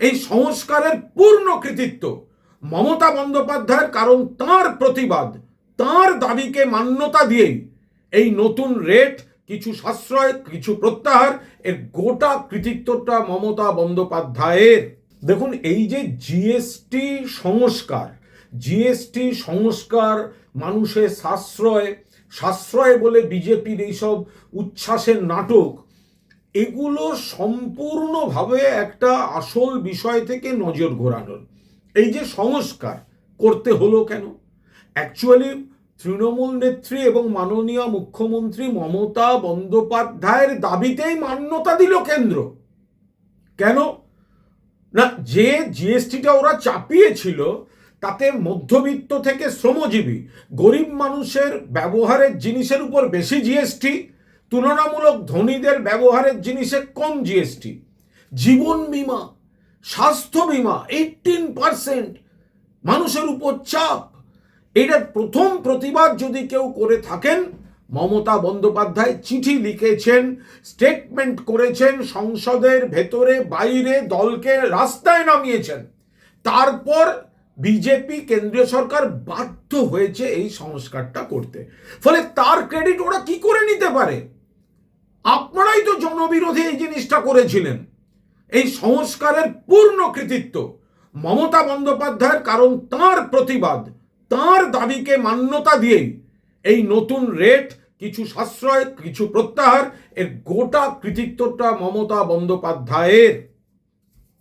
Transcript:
এই সংস্কারের পূর্ণ কৃতিত্ব। মমতা বন্দ্যোপাধ্যায়ের কারণ তার প্রতিবাদ, তার দাবিকে মান্যতা দিয়েই এই নতুন রেট, কিছু সাশ্রয়, কিছু প্রত্যাহার, এর গোটা কৃতিত্বটা মমতা বন্দ্যোপাধ্যায়ের। দেখুন, এই যে জিএসটি সংস্কার জিএসটি সংস্কার, মানুষের সাশ্রয় সাশ্রয় বলে বিজেপির এইসব উচ্ছ্বাসের নাটক এগুলো সম্পূর্ণভাবে একটা আসল বিষয় থেকে নজর ঘোরানোর। এই যে সংস্কার, করতে হলো কেন? অ্যাকচুয়ালি তৃণমূল নেত্রী এবং মাননীয় মুখ্যমন্ত্রী মমতা বন্দ্যোপাধ্যায়ের দাবিতেই মান্যতা দিল কেন্দ্র। কেন? না, যে জিএসটিটা ওরা চাপিয়েছিল, তাতে মধ্যবিত্ত থেকে শ্রমজীবী, গরিব মানুষের ব্যবহারের জিনিসের উপর বেশি জিএসটি তুলনামূলক ধনীদের ব্যবহারের জিনিসে কম জিএসটি জীবন বীমা, স্বাস্থ্য বীমা এইটিন পার্সেন্ট মানুষের উপর চাপ। এটার প্রথম প্রতিবাদ যদি কেউ করে থাকেন, মমতা বন্দ্যোপাধ্যায় চিঠি লিখেছেন স্টেটমেন্ট করেছেন, সংসদের ভেতরে, বাইরে দলকে রাস্তায় নামিয়েছেন। তারপর বিজেপি কেন্দ্রীয় সরকার বাধ্য হয়েছে এই সংস্কারটা করতে। ফলে তার ক্রেডিট ওরা কি করে নিতে পারে? আপনারাই তো জনবিরোধী এই জিনিসটা করেছিলেন। এই সংস্কারের পূর্ণ কৃতিত্ব। মমতা বন্দ্যোপাধ্যায়ের কারণ তার প্রতিবাদ, তার দাবিকে মান্যতা দিয়েই এই নতুন রেট, কিছু সাশ্রয়, কিছু প্রত্যাহার, এর গোটা কৃতিত্বটা মমতা বন্দ্যোপাধ্যায়ের।